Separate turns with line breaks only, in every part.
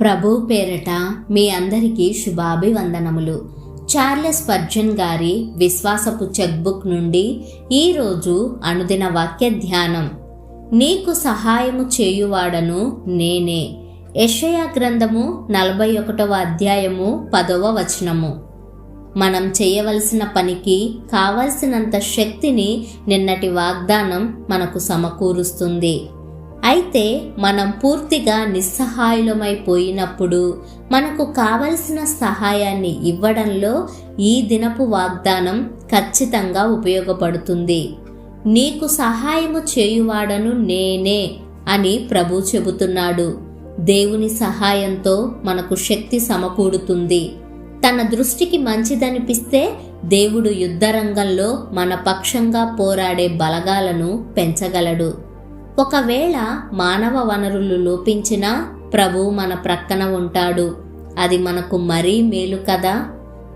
ప్రభు పేరట మీ అందరికీ శుభాభివందనములు. చార్లెస్ పర్జన్ గారి విశ్వాసపు చెక్బుక్ నుండి ఈరోజు అనుదిన వాక్య ధ్యానం. నీకు సహాయము చేయువాడను నేనే. యషయా గ్రంథము నలభై ఒకటవ అధ్యాయము పదవ వచనము. మనం చేయవలసిన పనికి కావలసినంత శక్తిని నిన్నటి వాగ్దానం మనకు సమకూరుస్తుంది. అయితే మనం పూర్తిగా నిస్సహాయులమైపోయినప్పుడు మనకు కావలసిన సహాయాన్ని ఇవ్వడంలో ఈ దినపు వాగ్దానం ఖచ్చితంగా ఉపయోగపడుతుంది. నీకు సహాయము చేయువాడను నేనే అని ప్రభు చెబుతున్నాడు. దేవుని సహాయంతో మనకు శక్తి సమకూడుతుంది. తన దృష్టికి మంచిదనిపిస్తే దేవుడు యుద్ధరంగంలో మన పక్షంగా పోరాడే బలగాలను పెంచగలడు. ఒకవేళ మానవ వనరులు లోపించినా ప్రభు మన ప్రక్కన ఉంటాడు. అది మనకు మరీ మేలు కదా?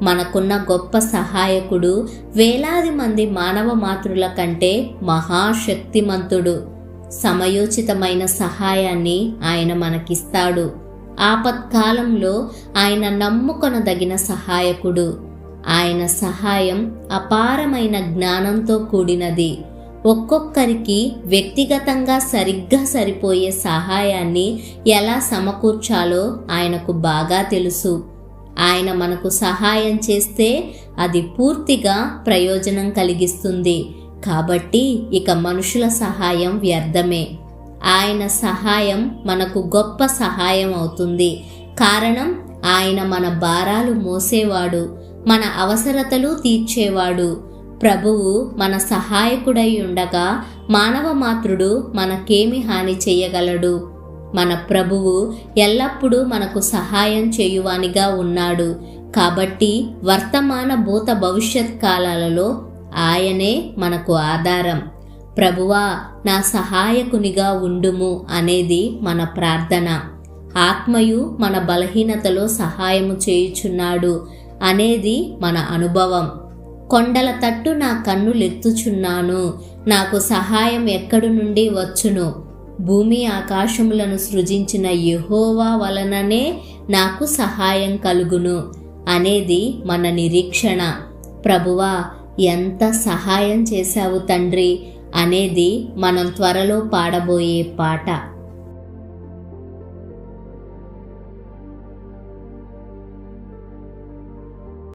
మనకున్న గొప్ప సహాయకుడు వేలాది మంది మానవ మాతృల కంటే మహాశక్తిమంతుడు. సమయోచితమైన సహాయాన్ని ఆయన మనకిస్తాడు. ఆపత్కాలంలో ఆయన నమ్ముకొనదగిన సహాయకుడు. ఆయన సహాయం అపారమైన జ్ఞానంతో కూడినది. ఒక్కొక్కరికి వ్యక్తిగతంగా సరిగ్గా సరిపోయే సహాయాన్ని ఎలా సమకూర్చాలో ఆయనకు బాగా తెలుసు. ఆయన మనకు సహాయం చేస్తే అది పూర్తిగా ప్రయోజనం కలిగిస్తుంది. కాబట్టి ఇక మనుషుల సహాయం వ్యర్థమే. ఆయన సహాయం మనకు గొప్ప సహాయం అవుతుంది. కారణం ఆయన మన భారాలు మోసేవాడు మన అవసరతలు తీర్చేవాడు. ప్రభువు మన సహాయకుడై ఉండగా మానవ మాతృడు మనకేమి హాని చేయగలడు? మన ప్రభువు ఎల్లప్పుడూ మనకు సహాయం చేయువానిగా ఉన్నాడు. కాబట్టి వర్తమాన భూత భవిష్యత్ కాలాలలో ఆయనే మనకు ఆధారం. ప్రభువా నా సహాయకునిగా ఉండుము అనేది మన ప్రార్థన. ఆత్మయు మన బలహీనతలో సహాయము చేయుచున్నాడు అనేది మన అనుభవం. కొండల తట్టు నా కన్నులెత్తుచున్నాను. నాకు సహాయం ఎక్కడి నుండి వచ్చును? భూమి ఆకాశములను సృజించిన యహోవా వలననే నాకు సహాయం కలుగును అనేది మన నిరీక్షణ. ప్రభువా ఎంత సహాయం చేశావు తండ్రి? అనేది మనం త్వరలో పాడబోయే పాట.